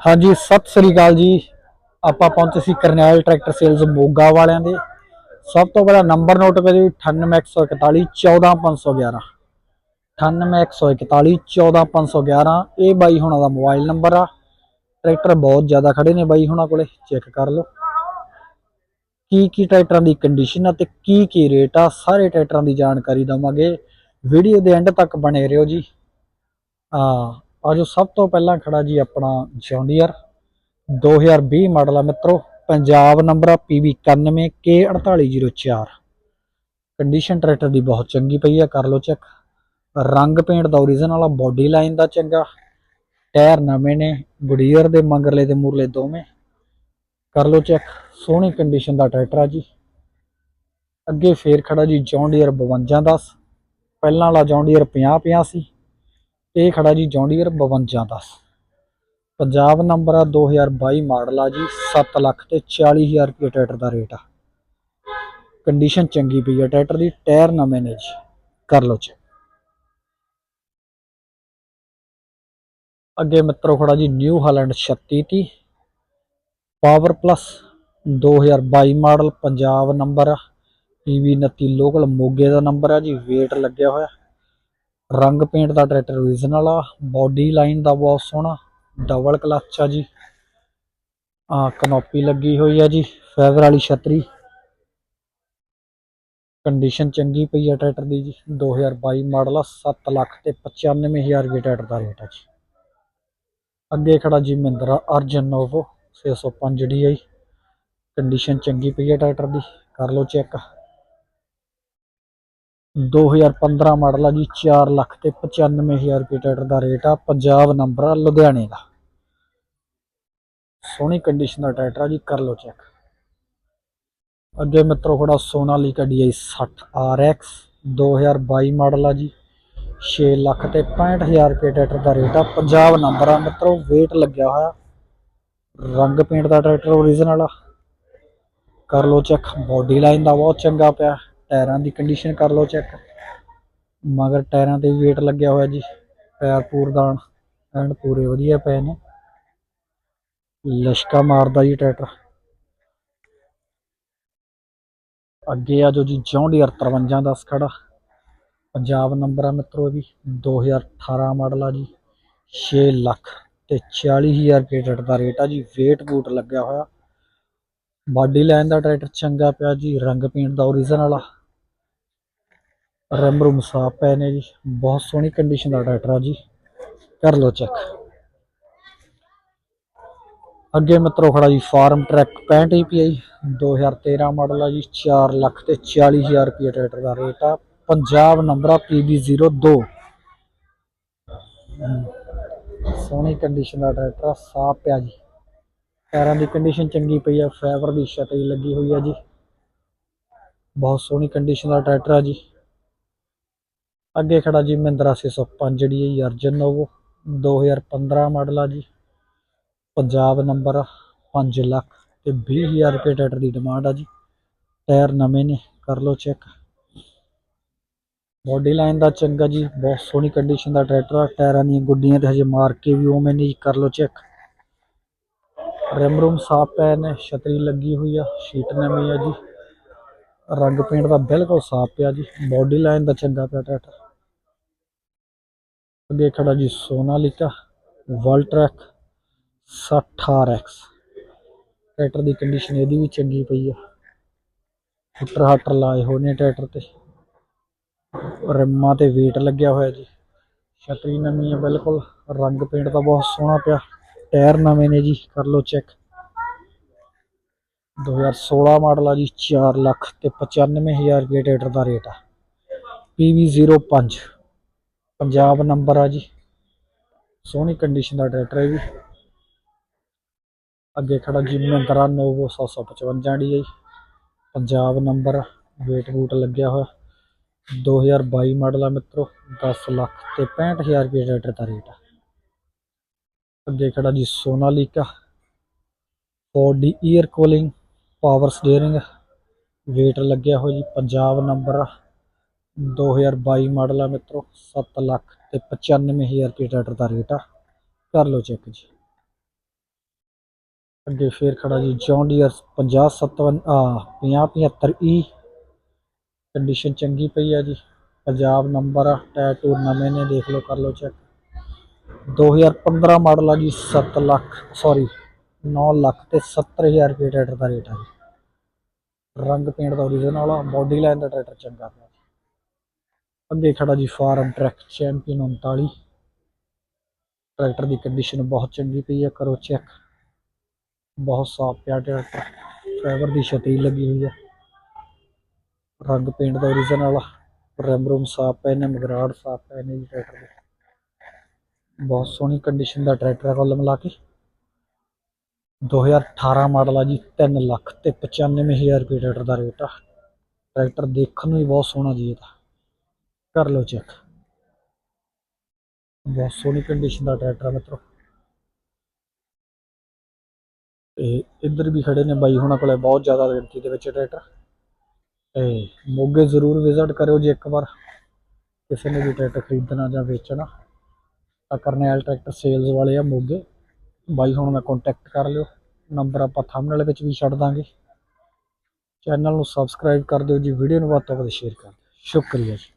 ਹਾਂਜੀ, ਸਤਿ ਸ੍ਰੀ ਅਕਾਲ ਜੀ। ਆਪਾਂ ਪਹੁੰਚੇ ਸੀ ਕਰਨੈਲ ਟਰੈਕਟਰ ਸੇਲਜ਼ ਮੋਗਾ ਵਾਲਿਆਂ ਦੇ। ਸਭ ਤੋਂ ਪਹਿਲਾਂ ਨੰਬਰ ਨੋਟ ਕਰਿਓ 98141 14511 98141 14511 ਇਹ ਬਾਈ ਹੁਣਾਂ ਦਾ ਮੋਬਾਈਲ ਨੰਬਰ ਆ। ਟਰੈਕਟਰ ਬਹੁਤ ਜ਼ਿਆਦਾ ਖੜੇ ਨੇ ਬਾਈ ਹੁਣਾਂ ਕੋਲੇ, ਚੈੱਕ ਕਰ ਲਓ। ਕੀ ਕੀ ਟਰੈਕਟਰਾਂ ਦੀ ਕੰਡੀਸ਼ਨ ਆ ਤੇ ਕੀ ਕੀ ਰੇਟ ਆ, ਸਾਰੇ ਟਰੈਕਟਰਾਂ ਦੀ ਜਾਣਕਾਰੀ ਦਵਾਂਗੇ। ਵੀਡੀਓ ਦੇ ਐਂਡ ਤੱਕ ਬਣੇ ਰਹੋ ਜੀ। ਆ ਆਜੋ ਸਭ ਤੋਂ ਪਹਿਲਾਂ ਖੜਾ ਜੀ ਆਪਣਾ ਜੌਂਡੀਅਰ 2020 ਮਾਡਲ ਆ ਮਿੱਤਰੋ, ਪੰਜਾਬ ਨੰਬਰ ਆ PB 91 K4804 ਕੰਡੀਸ਼ਨ ਟਰੈਕਟਰ ਦੀ ਬਹੁਤ ਚੰਗੀ ਪਈ ਆ, ਕਰ ਲਓ ਚੈੱਕ ਰੰਗ ਪੇਂਟ ਦਾ ਓਰੀਜਨਲ ਆ ਬਾਡੀ ਲਾਈਨ ਦਾ ਚੰਗਾ। ਟਾਇਰ ਨਵੇਂ ਨੇ ਗੁਡੀਅਰ ਦੇ ਮੰਗਰਲੇ ਤੇ ਮੂਰਲੇ ਦੋਵੇਂ। ਕਰ ਲਓ ਚੈੱਕ ਸੋਹਣੀ ਕੰਡੀਸ਼ਨ ਦਾ ਟਰੈਕਟਰ ਆ ਜੀ। ਅੱਗੇ ਫੇਰ ਖੜਾ ਜੀ ਜੌਂਡੀਅਰ 5210 ਪਹਿਲਾਂ ਵਾਲਾ ਜੌਂਡੀਅਰ 50 50 ਸੀ। ਇਹ ਖੜਾ ਜੀ ਜੌਂਡੀਅਰ 5210 ਪੰਜਾਬ ਨੰਬਰ ਆ 2022 ਮਾਡਲ ਆ ਜੀ 7 ਲੱਖ ਤੇ 40000 ਰੁਪਏ ਟਰੈਕਟਰ ਦਾ ਰੇਟ ਆ। ਕੰਡੀਸ਼ਨ ਚੰਗੀ ਪਈ ਆ, ਟਰੈਕਟਰ ਦੀ ਟਾਇਰ ਨਵੇਂ ਨੇ ਜੀ। ਕਰ ਲਓ ਚੈੱਕ। ਅੱਗੇ ਮਿੱਤਰੋ ਖੜਾ ਜੀ New Holland 3630 power plus 2022 model, Punjab number ਆ। PV 29 ਲੋਕਲ ਮੋਗੇ ਦਾ ਨੰਬਰ ਆ ਜੀ ਵੇਟ ਲੱਗਿਆ ਹੋਇਆ। ਰੰਗ ਪੇਂਟ ਦਾ ਟਰੈਕਟਰ ਓਰੀਜਨਲ ਆ ਬਾਡੀ ਲਾਈਨ ਦਾ ਬਹੁਤ ਸੋਹਣਾ ਡਬਲ ਕਲਚ ਆ ਜੀ। ਆ ਕਨੋਪੀ ਲੱਗੀ ਹੋਈ ਆ ਜੀ ਫੈਵਰ ਵਾਲੀ ਛਤਰੀ। ਕੰਡੀਸ਼ਨ ਚੰਗੀ ਪਈ ਆ ਟਰੈਕਟਰ ਦੀ ਜੀ 2022 ਮਾਡਲ ਆ 7 ਲੱਖ ਤੇ 95000 ਰੁਪਏ ਟਰੈਕਟਰ ਦਾ ਰੇਟ ਆ ਜੀ। ਅੱਗੇ ਖੜਾ ਜੀ Mahindra Arjun Novo 605 DI condition ਚੰਗੀ ਪਈ ਆ ਟਰੈਕਟਰ ਦੀ, ਕਰ ਲਓ ਚੈੱਕ 2015 ਮਾਡਲ ਆ ਜੀ 4 ਲੱਖ ਤੇ 95000 ਰੁਪਏ ਟਰੈਕਟਰ ਦਾ ਰੇਟ ਆ, ਪੰਜਾਬ ਨੰਬਰ ਆ ਲੁਧਿਆਣੇ ਦਾ। ਸੋਹਣੀ ਕੰਡੀਸ਼ਨ ਦਾ ਟਰੈਕਟਰ ਆ ਜੀ, ਕਰ ਲਓ ਚੈੱਕ ਅੱਗੇ ਮਿੱਤਰੋ ਖੜਾ ਸੋਨਾਲੀਕਾ DI 60 RX 2022 ਮਾਡਲ ਆ ਜੀ 6 ਲੱਖ ਤੇ 65000 ਰੁਪਏ ਟਰੈਕਟਰ ਦਾ ਰੇਟ ਆ, ਪੰਜਾਬ ਨੰਬਰ ਆ ਮਿੱਤਰੋ ਵੇਟ ਲੱਗਿਆ ਹੋਇਆ। ਰੰਗ ਪੇਂਟ ਦਾ ਟਰੈਕਟਰ ਓਰੀਜਨਲ ਆ। ਕਰ ਲਓ ਚੈੱਕ ਬਾਡੀ ਲਾਈਨ ਦਾ ਬਹੁਤ ਚੰਗਾ ਪਿਆ। ਟਾਇਰਾਂ ਦੀ ਕੰਡੀਸ਼ਨ ਕਰ ਲਓ ਚੈੱਕ ਮਗਰ ਟਾਇਰਾਂ ਤੇ ਵੀ ਵੇਟ ਲੱਗਿਆ ਹੋਇਆ ਜੀ, ਪੈਰ ਪੂਰਦਾਨ ਐਂਡ ਪੂਰੇ ਵਧੀਆ ਪਏ ਨੇ। ਲਸ਼ਕਾ ਮਾਰਦਾ ਜੀ ਟਰੈਕਟਰ। ਅੱਗੇ ਆ ਜੋ ਜੀ ਜੌਂਡੀਅਰ 5310 ਖੜਾ। ਪੰਜਾਬ ਨੰਬਰ ਆ ਮਿੱਤਰੋ ਇਹ ਵੀ 2018 ਮਾਡਲ ਆ ਜੀ। 6 ਲੱਖ ਤੇ 40000 ਰੁਪਏ ਟਰੈਕਟਰ ਦਾ ਰੇਟ ਆ ਜੀ। ਵੇਟ ਬੂਟ ਲੱਗਿਆ ਹੋਇਆ। ਬਾਡੀ ਲਾਈਨ ਦਾ ਟਰੈਕਟਰ ਚੰਗਾ ਪਿਆ ਜੀ ਰੰਗ ਪੇਂਟ ਦਾ ਓਰੀਜਨਲ ਆ ਰੈਮ ਰੂਮ ਸਾਫ਼ ਪਏ ਨੇ ਜੀ। ਬਹੁਤ ਸੋਹਣੀ ਕੰਡੀਸ਼ਨ ਦਾ ਟਰੈਕਟਰ ਆ ਜੀ। ਕਰ ਲਓ ਚੈੱਕ ਅੱਗੇ ਮਿੱਤਰੋ ਖੜਾ ਜੀ, ਫਾਰਮ ਟਰੈਕ 65 API 2013 ਮਾਡਲ ਆ ਜੀ। 4 ਲੱਖ ਤੇ 40000 ਰੁਪਏ ਟਰੈਕਟਰ ਦਾ ਰੇਟ ਆ। ਪੰਜਾਬ ਨੰਬਰ ਆ PB02 ਸੋਹਣੀ ਕੰਡੀਸ਼ਨ ਦਾ ਟਰੈਕਟਰ ਸਾਫ਼ ਪਿਆ ਜੀ। ਟਾਇਰਾਂ ਦੀ ਕੰਡੀਸ਼ਨ ਚੰਗੀ ਪਈ ਆ। ਫਾਈਬਰ ਦੀ ਛਤਰੀ ਲੱਗੀ ਹੋਈ ਆ ਜੀ। ਬਹੁਤ ਸੋਹਣੀ ਕੰਡੀਸ਼ਨ ਦਾ ਟਰੈਕਟਰ ਆ ਜੀ। ਅੱਗੇ ਖੜਾ ਜੀ ਮਹਿੰਦਰਾ 605 ਜਿਹੜੀ ਹੈ ਅਰਜਨ ਨੋਵੋ 2015 ਮਾਡਲ ਆ ਜੀ। ਪੰਜਾਬ ਨੰਬਰ 5 ਲੱਖ ਤੇ 20000 ਰੁਪਏ ਟਰੈਕਟਰ ਦੀ ਡਿਮਾਂਡ ਆ ਜੀ। ਟਾਇਰ ਨਵੇਂ ਨੇ, ਕਰ ਲਓ ਚੈੱਕ ਬਾਡੀ ਲਾਈਨ ਦਾ ਚੰਗਾ ਜੀ, ਬਹੁਤ ਸੋਹਣੀ ਕੰਡੀਸ਼ਨ ਦਾ ਟਰੈਕਟਰ ਆ। ਟਾਇਰਾਂ ਦੀਆਂ ਗੁੱਡੀਆਂ ਤੇ ਹਜੇ ਮਾਰ ਕੇ ਵੀ ਉਵੇਂ ਨਹੀਂ ਕਰ ਲਓ ਚੈੱਕ ਰਿਮ ਰੂਮ ਸਾਫ਼ ਪੈ ਨੇ, ਛਤਰੀ ਲੱਗੀ ਹੋਈ ਆ ਸ਼ੀਟ ਨਵੀਂ ਆ ਜੀ। ਰੰਗ ਪੇਂਟ ਦਾ ਬਿਲਕੁਲ ਸਾਫ਼ ਪਿਆ ਜੀ ਬਾਡੀ ਲਾਈਨ ਦਾ ਚੰਗਾ ਪਿਆ ਟਰੈਕਟਰ। ਅੱਗੇ ਖੜਾ ਜੀ ਸੋਨਾਲੀਕਾ ਵਲਟਰੈਕ 60 RX ਟਰੈਕਟਰ ਦੀ ਕੰਡੀਸ਼ਨ ਇਹਦੀ ਵੀ ਚੰਗੀ ਪਈ ਆ। ਫੁੱਟਰ ਹੱਟਰ ਲਾਏ ਹੋਏ ਨੇ ਟਰੈਕਟਰ ਤੇ। ਰਿਮਾਂ ਤੇ weight ਲੱਗਿਆ ਹੋਇਆ ਜੀ। ਛਤਰੀ ਨਵੀਂ ਆ, ਬਿਲਕੁਲ। ਰੰਗ ਪੇਂਟ ਦਾ ਬਹੁਤ ਸੋਹਣਾ ਪਿਆ। ਟਾਇਰ ਨਵੇਂ ਨੇ ਜੀ, ਕਰ ਲਓ ਚੈੱਕ 2016 ਮਾਡਲ ਆ ਜੀ 4 ਲੱਖ ਤੇ 95000 ਰੁਪਏ ਟਰੈਕਟਰ ਦਾ ਰੇਟ ਆ। PV05 ਪੰਜਾਬ ਨੰਬਰ ਆ ਜੀ। ਸੋਹਣੀ ਕੰਡੀਸ਼ਨ ਦਾ ਟਰੈਕਟਰ ਹੈ ਜੀ। ਅੱਗੇ ਖੜਾ ਜੀ ਮਹਿੰਦਰਾ ਨੋਵੋ 755 ਡੀ ਹੈ ਪੰਜਾਬ ਨੰਬਰ ਵੇਟ ਬੂਟ ਲੱਗਿਆ ਹੋਇਆ। 2022 ਮਾਡਲ ਆ ਮਿੱਤਰੋ 10 ਲੱਖ ਤੇ 65000 ਰੁਪਏ ਟਰੈਕਟਰ ਦਾ ਰੇਟ ਆ। ਅੱਗੇ ਖੜਾ ਜੀ Sonalika. 4D air cooling power steering weight ਲੱਗਿਆ ਹੋਇਆ ਜੀ ਪੰਜਾਬ ਨੰਬਰ 2022 ਮਾਡਲ ਆ ਮਿੱਤਰੋ 7 ਲੱਖ ਤੇ 95000 ਰੁਪਏ ਟਰੈਕਟਰ ਦਾ ਰੇਟ ਆ ਕਰ ਲਓ ਚੈੱਕ ਜੀ ਅੱਗੇ ਫੇਰ ਖੜਾ ਜੀ ਜੌਨ ਡੀਅਰ 50 57 ਆ 50 75 ਈ ਕੰਡੀਸ਼ਨ ਚੰਗੀ ਪਈ ਆ ਜੀ ਪੰਜਾਬ ਨੰਬਰ ਆ ਟਾਇਰ ਟੂਰ ਨਵੇਂ ਨੇ ਦੇਖ ਲਓ ਕਰ ਲਓ ਚੈੱਕ 2015 ਮਾਡਲ ਆ ਜੀ 7 ਲੱਖ ਸੌਰੀ 9 ਲੱਖ ਤੇ 70000 ਰੁਪਏ ਟਰੈਕਟਰ ਦਾ ਰੇਟ ਹੈ ਜੀ। ਰੰਗ ਪੇਂਟ ਦਾ ਓਰੀਜਨਲ ਆ ਬਾਡੀ ਲਾਈਨ ਦਾ ਟਰੈਕਟਰ ਚੰਗਾ ਪਿਆ ਅੱਗੇ ਖੜਾ ਜੀ ਫਾਰਮ ਟਰੈਕ ਚੈਂਪੀਅਨ 39 ਟਰੈਕਟਰ ਦੀ ਕੰਡੀਸ਼ਨ ਬਹੁਤ ਚੰਗੀ ਪਈ ਹੈ ਕਰੋ ਚੈੱਕ ਬਹੁਤ ਸਾਫ਼ ਪਿਆ ਟਰੈਕਟਰ। ਡਰਾਈਵਰ ਦੀ ਛਤਰੀ ਲੱਗੀ ਹੋਈ ਹੈ ਰੰਗ ਪੇਂਟ ਦਾ ਓਰੀਜਨਲ ਆ। ਰੈਮ ਰੂਮ ਸਾਫ਼ ਪਏ ਨੇ, ਮਗਰਾੜ ਸਾਫ਼ ਪਏ ਨੇ ਜੀ ਟਰੈਕਟਰ ਦੇ। ਬਹੁਤ ਸੋਹਣੀ ਕੰਡੀਸ਼ਨ ਦਾ ਟਰੈਕਟਰ ਹੈ ਕੁੱਲ ਮਿਲਾ ਕੇ। 2018 ਮਾਡਲ ਆ ਜੀ 3 ਲੱਖ ਤੇ 95000 ਰੁਪਏ ਟਰੈਕਟਰ ਦਾ ਰੇਟ ਆ। ਟਰੈਕਟਰ ਦੇਖਣ ਨੂੰ ਵੀ ਬਹੁਤ ਸੋਹਣਾ ਜੀ ਇਹਦਾ ਕਰ ਲਓ ਚੈੱਕ। ਬਹੁਤ ਸੋਹਣੀ ਕੰਡੀਸ਼ਨ ਦਾ ਟਰੈਕਟਰ ਆ ਮਿੱਤਰੋ। ਤੇ ਇੱਧਰ ਵੀ ਖੜੇ ਨੇ ਬਾਈ ਹੁਣਾਂ ਕੋਲੇ ਬਹੁਤ ਜ਼ਿਆਦਾ ਗਿਣਤੀ ਦੇ ਵਿੱਚ ਟਰੈਕਟਰ। ਤੇ ਮੋਗੇ ਜ਼ਰੂਰ ਵਿਜ਼ਿਟ ਕਰਿਓ ਜੇ ਇੱਕ ਵਾਰ। ਕਿਸੇ ਨੇ ਵੀ ਟਰੈਕਟਰ ਖਰੀਦਣਾ ਜਾਂ ਵੇਚਣਾ, ਤਾਂ ਕਰਨੈਲ ਟਰੈਕਟਰ ਸੇਲਸ ਵਾਲੇ ਆ ਮੋਗੇ। ਬਾਈ ਹੁਣ ਮੈਂ ਕੰਟੈਕਟ ਕਰ ਲਿਓ। ਨੰਬਰ ਆਪਾਂ ਥੰਬਨੇਲ ਵਿੱਚ ਵੀ ਛੱਡ ਦਾਂਗੇ। ਚੈਨਲ ਨੂੰ ਸਬਸਕ੍ਰਾਈਬ ਕਰ ਦਿਓ ਜੀ। ਵੀਡੀਓ ਨੂੰ ਵੱਧ ਤੋਂ ਵੱਧ ਸ਼ੇਅਰ ਕਰ ਦਿਓ। ਸ਼ੁਕਰੀਆ ਜੀ।